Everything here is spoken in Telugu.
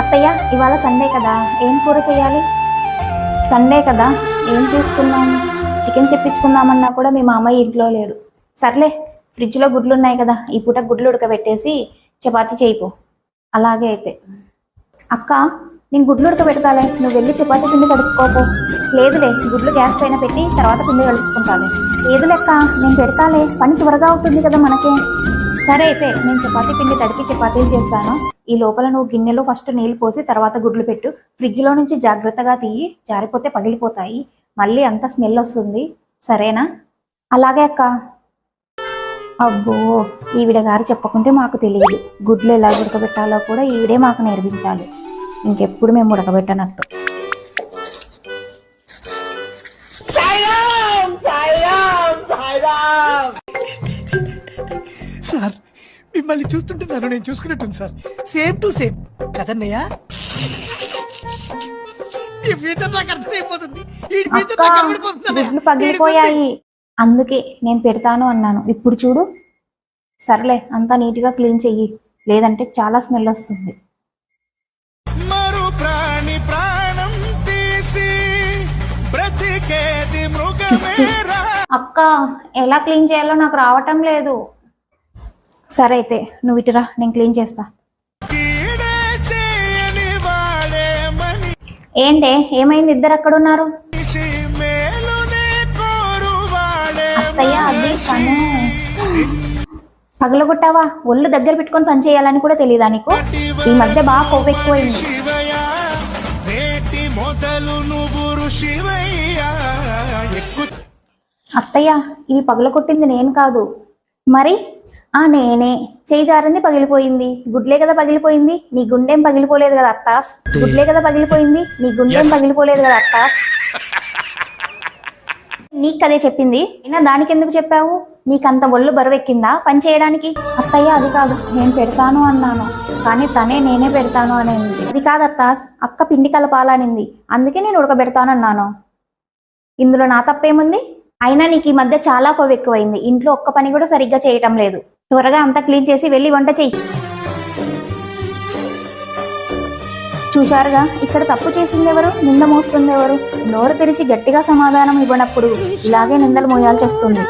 అత్తయ్య ఇవాళ సండే కదా ఏం కూర చేయాలి? సండే కదా ఏం చూసుకుందాం? చికెన్ చెప్పించుకుందామన్నా కూడా మీ మామయ్య ఇంట్లో లేడు. సర్లే ఫ్రిడ్జ్లో గుడ్లు ఉన్నాయి కదా ఈ పూట గుడ్లు ఉడకబెట్టేసి చపాతీ చేయిపో. అలాగే అయితే. అక్క నేను గుడ్లు ఉడకబెడతాలే నువ్వు వెళ్ళి చపాతీ పిండి కడుక్కోపో. లేదులే గుడ్లు గ్యాస్ పైన పెట్టి తర్వాత పిండి కలుపుకుంటాను లేదు లెక్క నేను పెడతాలే పని త్వరగా అవుతుంది కదా మనకే. సరే అయితే నేను చపాతీ పిండి తడిపి చపాతీలు చేస్తాను. ఈ లోపల నువ్వు గిన్నెలో ఫస్ట్ నీళ్ళు పోసి తర్వాత గుడ్లు పెట్టు. ఫ్రిడ్జ్లో నుంచి జాగ్రత్తగా తీయి జారిపోతే పగిలిపోతాయి. మళ్ళీ అంత స్మెల్ వస్తుంది. సరేనా? అలాగే అక్క. అబ్బో ఈవిడ గారు చెప్పకుంటే మాకు తెలియదు. గుడ్లు ఎలా ఉడకబెట్టాలో కూడా ఈవిడే మాకు నేర్పించాలి. ఇంకెప్పుడు మేము ఉడకబెట్టనట్టు. సార్ మిమ్మల్ని చూస్తుంటే నన్ను నేను చూసుకున్నట్టుంది సార్. Same to same. కదన్నయ్య? ఈ ఫ్యూచర్ నాకు అర్థమైపోతుంది. ఈ ఫ్యూచర్ అక్క నాకు కనబడిపోతుంది అన్నయ్య. గుడ్లు పగిలిపోయాయి అందుకే నేను పెడతాను అన్నాను. ఇప్పుడు చూడు. సర్లే అంతా నీట్గా క్లీన్ చెయ్యి. లేదంటే చాలా స్మెల్ వస్తుంది. మరు ప్రాణి ప్రాణం తీసి బ్రతికేది చిచ్చి. మృగమేరా అక్క ఎలా క్లీన్ చేయాలో నాకు రావటం లేదు. సరే అయితే నువ్వు ఇటురా నేను క్లీన్ చేస్తా. ఏంటే ఏమైంది? ఇద్దరు అక్కడ ఉన్నారు అత్తయ్య అది పగలగొట్టావా? ఒళ్ళు దగ్గర పెట్టుకొని పని చేయాలని కూడా తెలియదా నీకు? ఈ మధ్య బాగా కొవ్వు ఎక్కువైంది. అత్తయ్య ఇవి పగలగొట్టింది నేను కాదు. మరి? ఆ నేనే. చేయి జారింది పగిలిపోయింది. గుడ్లే కదా పగిలిపోయింది. నీ గుండెం పగిలిపోలేదు కదా అత్తాస్. గుడ్లే కదా పగిలిపోయింది. నీ గుండెం పగిలిపోలేదు కదా అత్తాస్. నీకు కదే చెప్పింది. అయినా దానికి ఎందుకు చెప్పావు? నీకంత ఒళ్ళు బరువెక్కిందా పని చేయడానికి? అత్తయ్య అది కాదు. నేను పెడతాను అన్నాను. కానీ తనే నేనే పెడతాను అనేది. అది కాదు అత్తాస్. అక్క పిండి కలపాలనింది. అందుకే నేను ఉడకబెడతానన్నాను. ఇందులో నా తప్పేముంది? అయినా నీకు ఈ మధ్య చాలా కొవ్వు ఎక్కువైంది ఇంట్లో ఒక్క పని కూడా సరిగ్గా చేయటం లేదు. త్వరగా అంతా క్లీన్ చేసి వెళ్ళి వంట చెయ్యి. చూశారుగా ఇక్కడ తప్పు చేసింది ఎవరు నింద మోస్తుంది ఎవరు నోరు తెరిచి గట్టిగా సమాధానం ఇవ్వనప్పుడు ఇలాగే నిందలు మోయాల్సి వస్తుంది